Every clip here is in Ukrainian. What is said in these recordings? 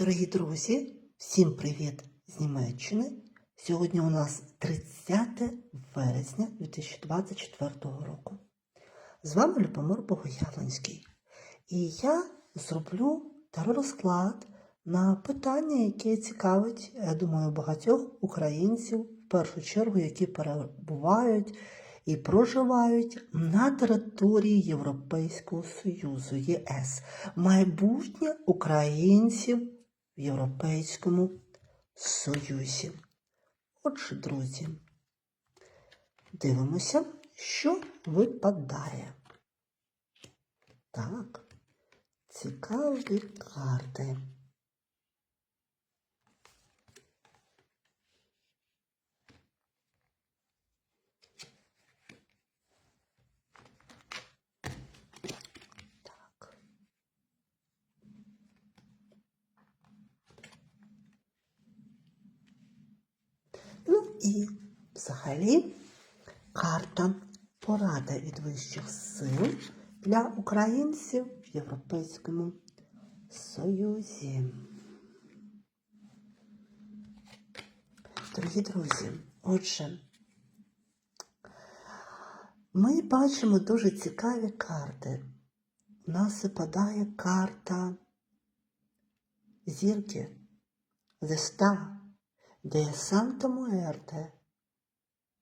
Дорогі друзі, всім привіт з Німеччини. Сьогодні у нас 30 вересня 2024 року. З вами Любомир Богоявленський. І я зроблю теророзклад на питання, яке цікавить, я думаю, багатьох українців, в першу чергу, які перебувають і проживають на території Європейського Союзу ЄС. Майбутнє українців Європейському Союзі. Отже, друзі, дивимося, що випадає. Так, цікаві карти. Так. Ну і взагалі карта порада від вищих сил для українців в Європейському Союзі. Дорогі друзі, отже, ми бачимо дуже цікаві карти. У нас випадає карта зірки, листа, де Санта Муерте,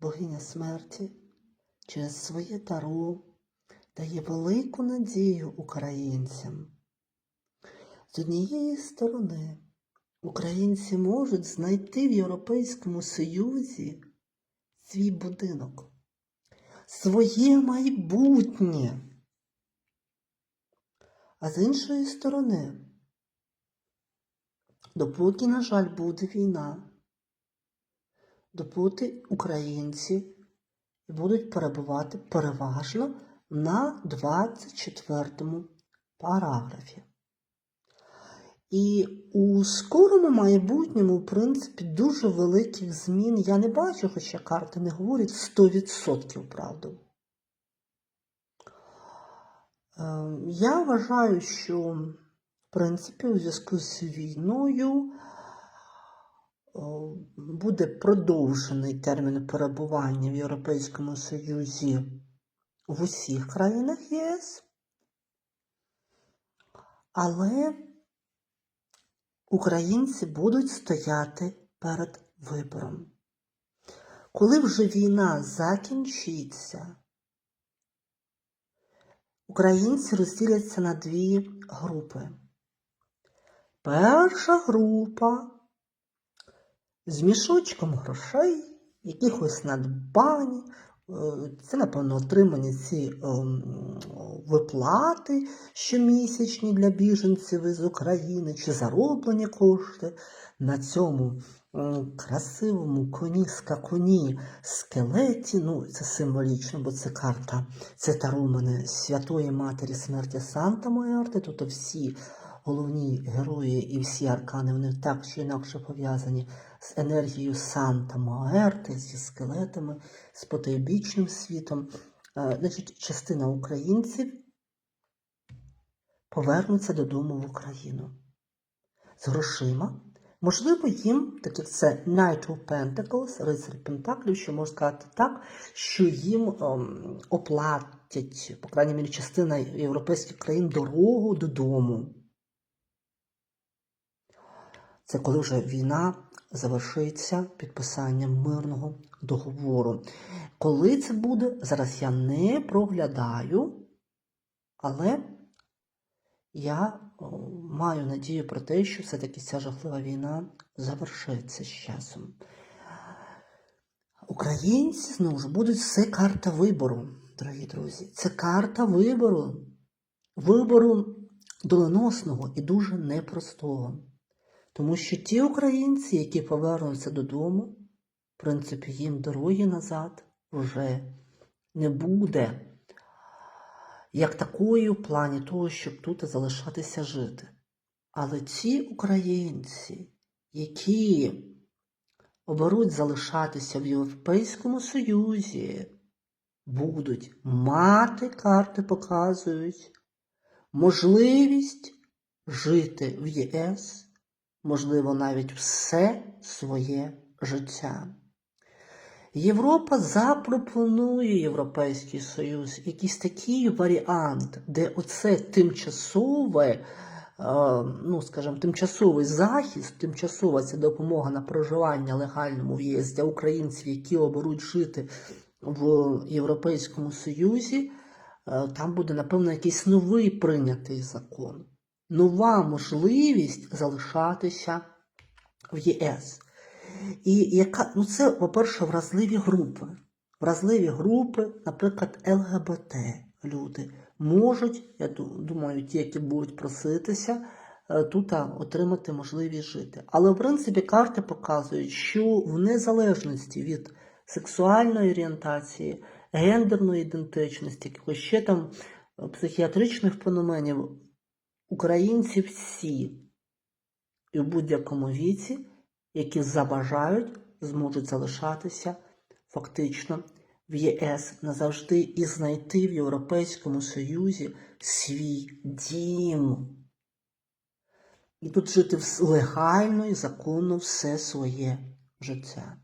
богиня смерті, через своє таро дає велику надію українцям. З однієї сторони, українці можуть знайти в Європейському Союзі свій будинок, своє майбутнє. А з іншої сторони, допоки, на жаль, буде війна, допоки українці будуть перебувати переважно на 24 параграфі. І у скорому майбутньому, в принципі, дуже великих змін я не бачу, хоча карти не говорять 100% правду. Е, Я вважаю, що, в принципі, у зв'язку з війною буде продовжений термін перебування в Європейському Союзі в усіх країнах ЄС. Але українці будуть стояти перед вибором. Коли вже війна закінчиться, українці розділяться на дві групи. Перша група з мішочком грошей, якихось надбань. Е, Це, напевно, отримані ці ем, виплати щомісячні для біженців із України чи зароблені кошти на цьому красивому коні скакуні скелеті. Ну, це символічно, бо це карта, це таро у мене Святої Матері смерті Санта Муерте. Тут всі головні герої і всі аркани вони так чи інакше пов'язані з енергією Санта Муерте, зі скелетами, з потойбічним світом. Е, Значить, частина українців повернуться додому в Україну з грошима. Можливо, їм, так як це Knight of Pentacles, рицар Пентаклів, що можна сказати так, що їм ем, оплатять, по крайній мірі, частина європейських країн дорогу додому. Це коли вже війна завершиться підписанням мирного договору. Коли це буде, зараз я не проглядаю, але я маю надію про те, що все-таки ця жахлива війна завершиться з часом. Українці знову ж будуть це карта вибору, дорогі друзі. Це карта вибору, вибору доленосного і дуже непростого. Тому що ті українці, які повернуться додому, в принципі, їм дороги назад вже не буде, як такої в плані того, щоб тут залишатися жити. Але ті українці, які оберуть залишатися в Європейському Союзі, будуть мати, карти показують, можливість жити в ЄС можливо, навіть все своє життя. Європа запропонує Європейський Союз якийсь такий варіант, де оце тимчасове, е, ну, скажімо, тимчасовий захист, тимчасова ця допомога на проживання легальному в ЄС для українців, які оберуть жити в Європейському Союзі, е, там буде, напевно, якийсь новий прийнятий закон. Нова можливість залишатися в ЄС. І яка, ну це, по-перше, вразливі групи. Вразливі групи, наприклад, ЛГБТ люди можуть, я думаю, ті, які будуть проситися, е, тут отримати можливість жити. Але, в принципі, карти показують, що в незалежності від сексуальної орієнтації, гендерної ідентичності, якихось ще там е, психіатричних феноменів, українці всі і в будь-якому віці, які забажають, зможуть залишатися фактично в ЄС назавжди і знайти в Європейському Союзі свій дім. І тут жити легально і законно все своє життя.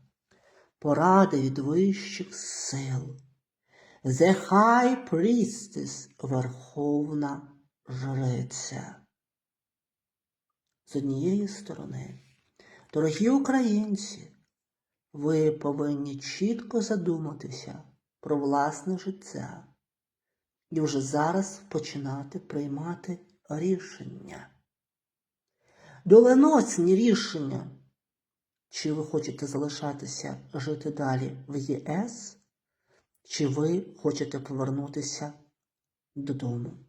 Поради від вищих сил. The High Priestess – Верховна Жриця. З однієї сторони, дорогі українці, ви повинні чітко задуматися про власне життя і вже зараз починати приймати рішення. Доленосні рішення, чи ви хочете залишатися жити далі в ЄС, чи ви хочете повернутися додому.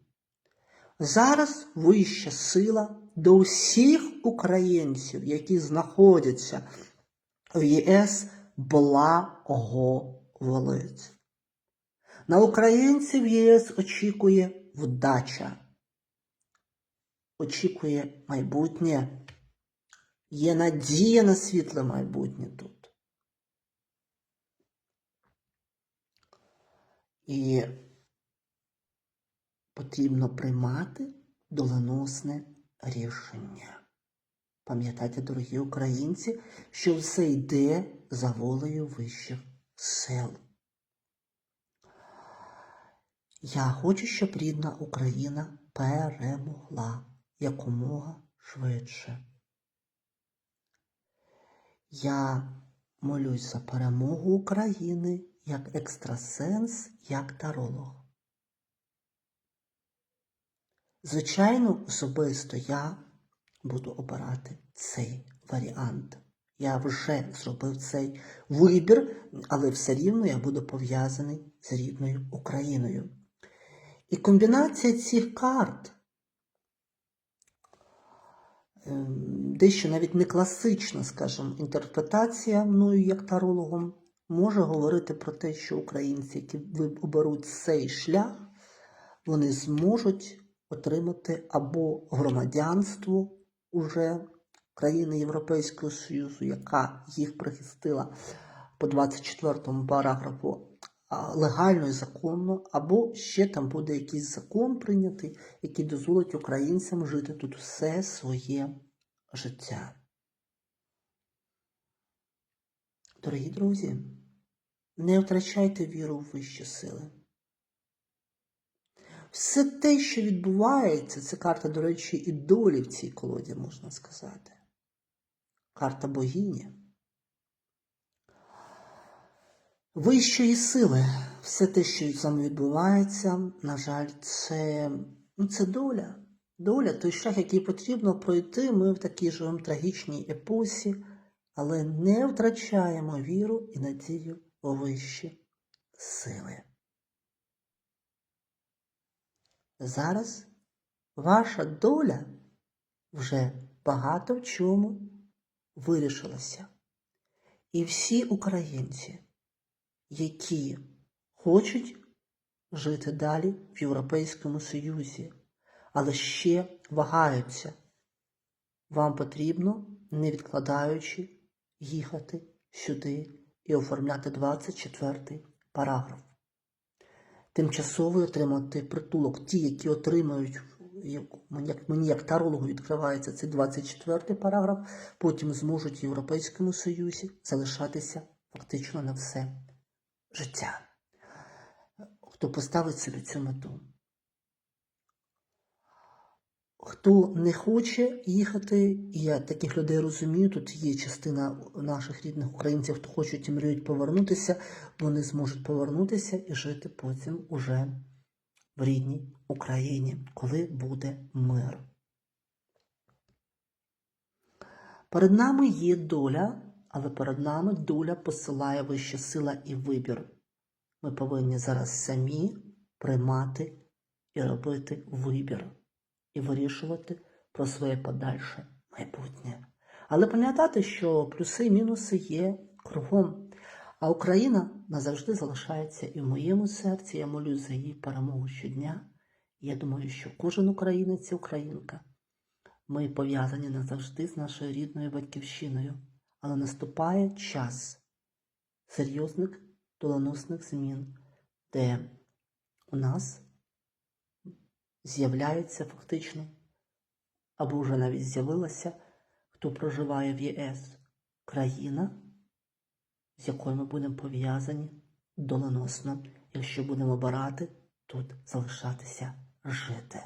Зараз вища сила до усіх українців, які знаходяться в ЄС, благоволить. На українців ЄС очікує вдача, очікує майбутнє, є надія на світле майбутнє тут. І потрібно приймати доленосне рішення. Пам'ятайте, дорогі українці, що все йде за волею вищих сил. Я хочу, щоб рідна Україна перемогла якомога швидше. Я молюсь за перемогу України як екстрасенс, як таролог. Звичайно, особисто я буду обирати цей варіант. Я вже зробив цей вибір, але все рівно я буду пов'язаний з рідною Україною. І комбінація цих карт, ем, дещо навіть не класична, скажімо, інтерпретація мною як тарологом, може говорити про те, що українці, які оберуть цей шлях, вони зможуть отримати або громадянство уже країни Європейського Союзу, яка їх прихистила по 24 параграфу легально і законно, або ще там буде якийсь закон прийнятий, який дозволить українцям жити тут все своє життя. Дорогі друзі, не втрачайте віру в вищі сили. Все те, що відбувається, це карта, до речі, і долі в цій колоді, можна сказати. Карта богині. Вищої сили. Все те, що з вами відбувається, на жаль, це, ну, це доля. Доля, той шлях, який потрібно пройти, ми в такій живемо трагічній епосі, але не втрачаємо віру і надію у вищі сили. Зараз ваша доля вже багато в чому вирішилася. І всі українці, які хочуть жити далі в Європейському Союзі, але ще вагаються, вам потрібно, не відкладаючи, їхати сюди і оформляти 24 параграф тимчасово отримати притулок. Ті, які отримають як мені, як тарологу відкривається цей 24 параграф, потім зможуть в Європейському Союзі залишатися фактично на все життя. Хто поставить собі цю мету? Хто не хоче їхати, і я таких людей розумію, тут є частина наших рідних українців, хто хочуть і мріють повернутися, вони зможуть повернутися і жити потім уже в рідній Україні, коли буде мир. Перед нами є доля, але перед нами доля посилає вища сила і вибір. Ми повинні зараз самі приймати і робити вибір і вирішувати про своє подальше майбутнє. Але пам'ятати, що плюси і мінуси є кругом. А Україна назавжди залишається і в моєму серці. Я молюсь за її перемогу щодня. Я думаю, що кожен українець і українка. Ми пов'язані назавжди з нашою рідною батьківщиною, але наступає час серйозних доленосних змін, де у нас з'являється фактично, або вже навіть з'явилася, хто проживає в ЄС, країна, з якою ми будемо пов'язані доленосно, якщо будемо обирати тут залишатися жити.